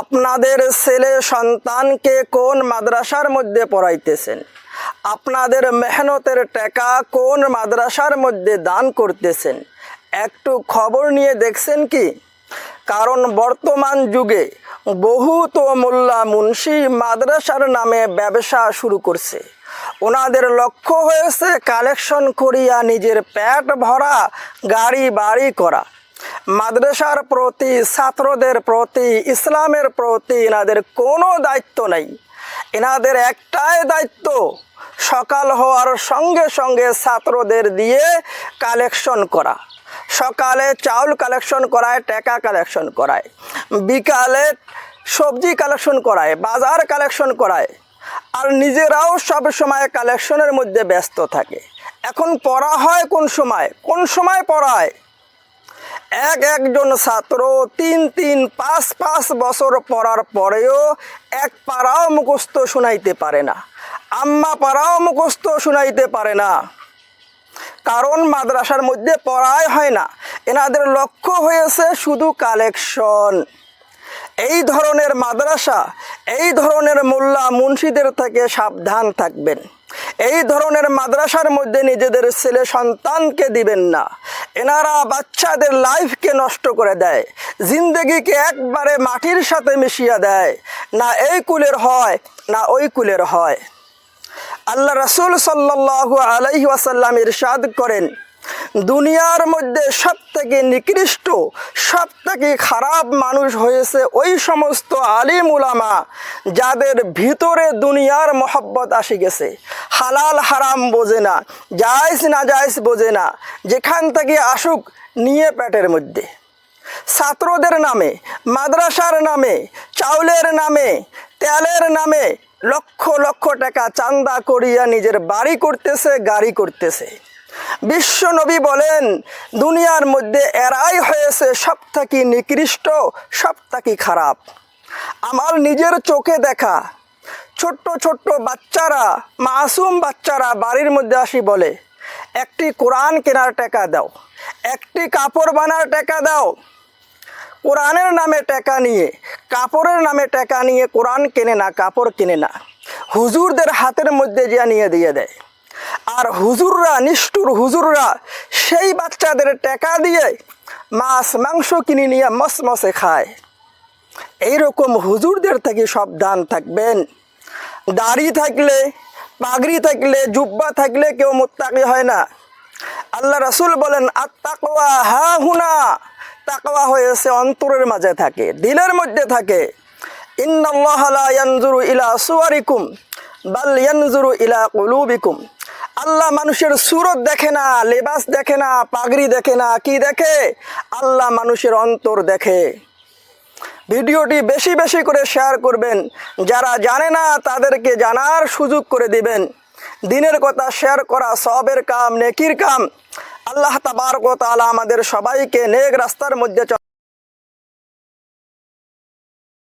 আপনাদের ছেলে সন্তানকে কোন মাদ্রাসার মধ্যে পড়াইতেছেন? আপনাদের মেহনতের টাকা কোন মাদ্রাসার মধ্যে দান করতেছেন? একটু খবর নিয়ে দেখছেন কি? কারণ বর্তমান যুগে বহুত মোল্লা মুন্সি মাদ্রাসার নামে ব্যবসা শুরু করছে। ওনাদের লক্ষ্য হয়েছে কালেকশন করিয়া নিজের পেট ভরা গাড়ি বাড়ি করা। মাদ্রাসার প্রতি, ছাত্রদের প্রতি, ইসলামের প্রতি এনাদের কোনো দায়িত্ব নেই। এনাদের একটাই দায়িত্ব, সকাল হওয়ার সঙ্গে সঙ্গে ছাত্রদের দিয়ে কালেকশন করা। সকালে চাউল কালেকশন করায়, টাকা কালেকশন করায়। বিকালে সবজি কালেকশন করায়, বাজার কালেকশন করায়। আর নিজেরাও সব সময় কালেকশনের মধ্যে ব্যস্ত থাকে। এখন পড়া হয় কোন সময়? কোন সময় পড়ায়? এক একজন ছাত্র তিন তিন পাঁচ পাঁচ বছর পড়ার পরেও এক পাড়াও মুখস্থ শোনাইতে পারে না, আম্মা পাড়াও মুখস্থ শোনাইতে পারে না। কারণ মাদ্রাসার মধ্যে পড়াই হয় না, এনাদের লক্ষ্য হয়েছে শুধু কালেকশন। এই ধরনের মাদ্রাসা, এই ধরনের মোল্লা মুন্সিদের থেকে সাবধান থাকবেন। এই ধরনের মাদ্রাসার মধ্যে নিজেদের ছেলে সন্তানকে দিবেন না। এনারা বাচ্চাদের লাইফকে নষ্ট করে দেয়। জিন্দগিকে একবারে মাটির সাথে মিশিয়ে দেয়। না এই কুলের হয়, না ওই কুলের হয়। আল্লাহ রসুল সাল্লাহ আলাইহি ওয়াসাল্লাম ইরশাদ করেন দুনিয়ার মধ্যে সব থেকে নিকৃষ্ট সব থেকে খারাপ মানুষ হয়েছে ওই সমস্ত আলিম উলামা, যাদের ভিতরে দুনিয়ার মহব্বত আসি গেছে। হালাল হারাম বোঝে না, জায়জ না জায়জ বোঝে না, যেখান থেকে আসুক নিয়ে পেটের মধ্যে। ছাত্রদের নামে, মাদ্রাসার নামে, চাউলের নামে, তেলের নামে লক্ষ লক্ষ টাকা চান্দা করিয়া নিজের বাড়ি করতেছে, গাড়ি করতেছে। বিশ্ব নবী বলেন, দুনিয়ার মধ্যে এরাই হয়েছে সব থেকে নিকৃষ্ট সব থেকে খারাপ। আমার নিজের চোখে দেখা, ছোট্ট ছোট্ট বাচ্চারা, মাসুম বাচ্চারা বাড়ির মধ্যে আসি বলে, একটি কোরআন কেনার টাকা দাও, একটি কাপড় বানার টাকা দাও, কোরআনের নামে টাকা নিয়ে, কাপড়ের নামে টাকা নিয়ে কোরআন কেনে না, কাপড় কেনে না। হুজুরদের হাতের মধ্যে যা নিয়ে দিয়ে দেয়। আর হুজুররা, নিষ্ঠুর হুজুররা সেই বাচ্চাদের টাকা দিয়ে মাছ, মাংস কিনে নিয়ে মসমসে খায়। এইরকম হুজুরদের থেকে সাবধান থাকবেন। দাড়ি থাকলে, পাগড়ি থাকলে, জুব্বা থাকলে কেউ মোত্তাকি হয় না। আল্লাহ রাসুল বলেন আত্মাকওয়া হা হুনা। তাকওয়া হয়েছে অন্তরের মাঝে থাকে, দিলের মধ্যে থাকে। ইয়ানজুরু ইলা সুয়ারিকুম বাল ইয়ানজুরু ইলা কুলুবিকুম। আল্লাহ মানুষের সুরত দেখে না, লেবাস দেখে না, পাগড়ি দেখে না, কি দেখে? আল্লাহ মানুষের অন্তর দেখে। ভিডিওটি বেশি বেশি করে শেয়ার করবেন। যারা জানে না, তাদেরকে জানার সুযোগ করে দিবেন। দিনের কথা শেয়ার করা সবের কাম, নেকির কাম। আল্লাহ তাবারক তাআলা আমাদের সবাইকে নেক রাস্তার মধ্যে